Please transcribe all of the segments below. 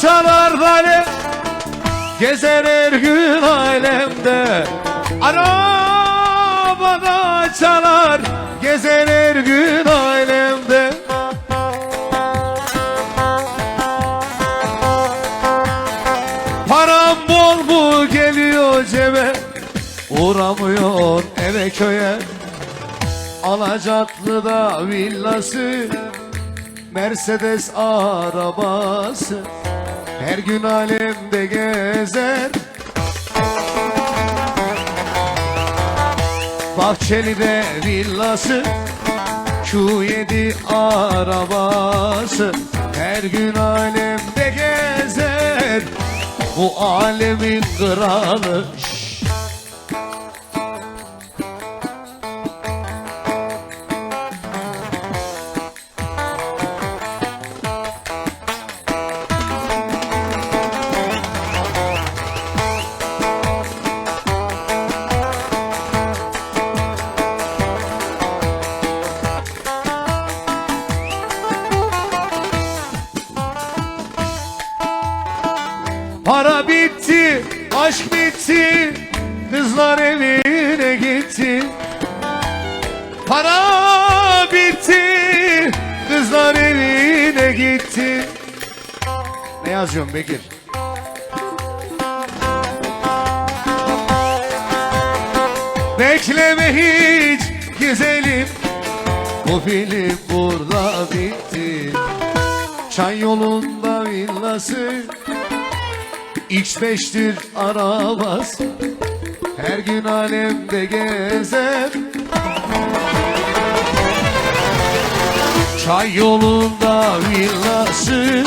Çalar dale Gezer her gün alemde Arabada çalar Gezer her gün alemde Param bol mu geliyor cebe Uğramıyor eve köye. Alacaklı da villası Mercedes arabası Her gün alemde gezer. Bahçeli'de villası Q7 arabası. Her gün alemde gezer. Bu alemin kralı Para bitti, aşk bitti, kızlar evine gitti. Para bitti, kızlar evine gitti. Ne yazıyorsun Bekir? Bekleme hiç güzelim, bu film burada bitti. Çay yolunda villası X5'tir arabası Her gün alemde gezer. Çay yolunda villası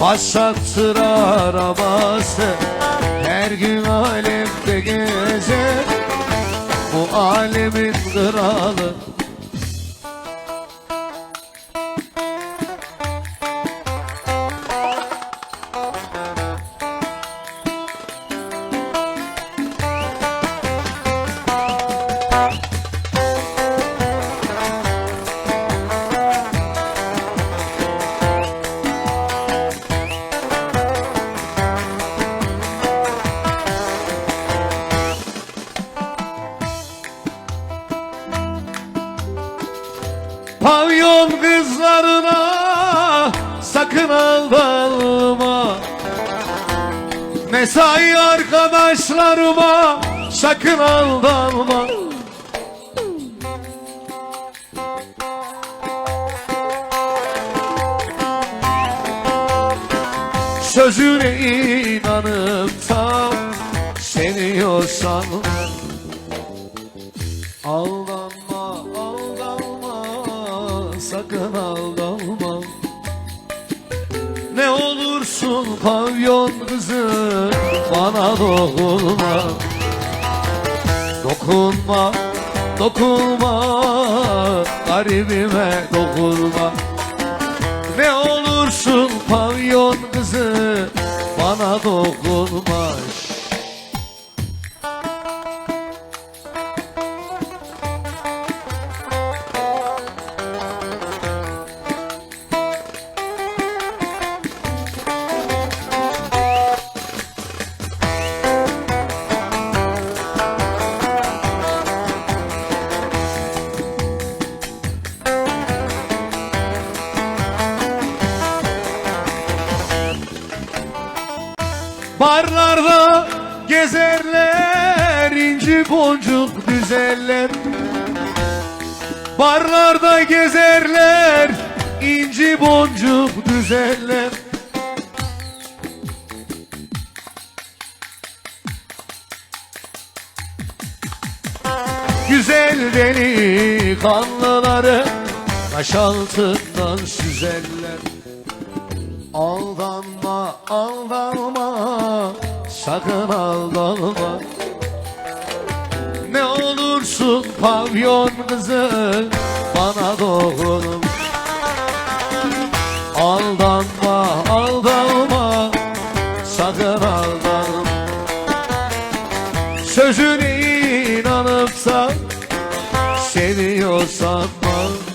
Passattır arabası Her gün alemde gezer. Bu alemin kralı Pavyon kızlarına sakın aldanma. Mesai arkadaşlarıma sakın aldanma. Sözüne inanıp da seviyorsan Aldanma, aldanma Ne olursun pavyon kızı bana dokunma. Dokunma, dokunma, garibime dokunma. Ne olursun pavyon kızı bana dokunma Barlarda gezerler inci boncuk düzerler. Barlarda gezerler inci boncuk düzerler. Güzel delikanlıları Taş altından süzerler Aldanma, aldanma, sakın aldanma. Ne olursun pavyon kızı bana dokunma Aldanma, aldanma, sakın aldanma. Sözüne inanıp seviyorsan bana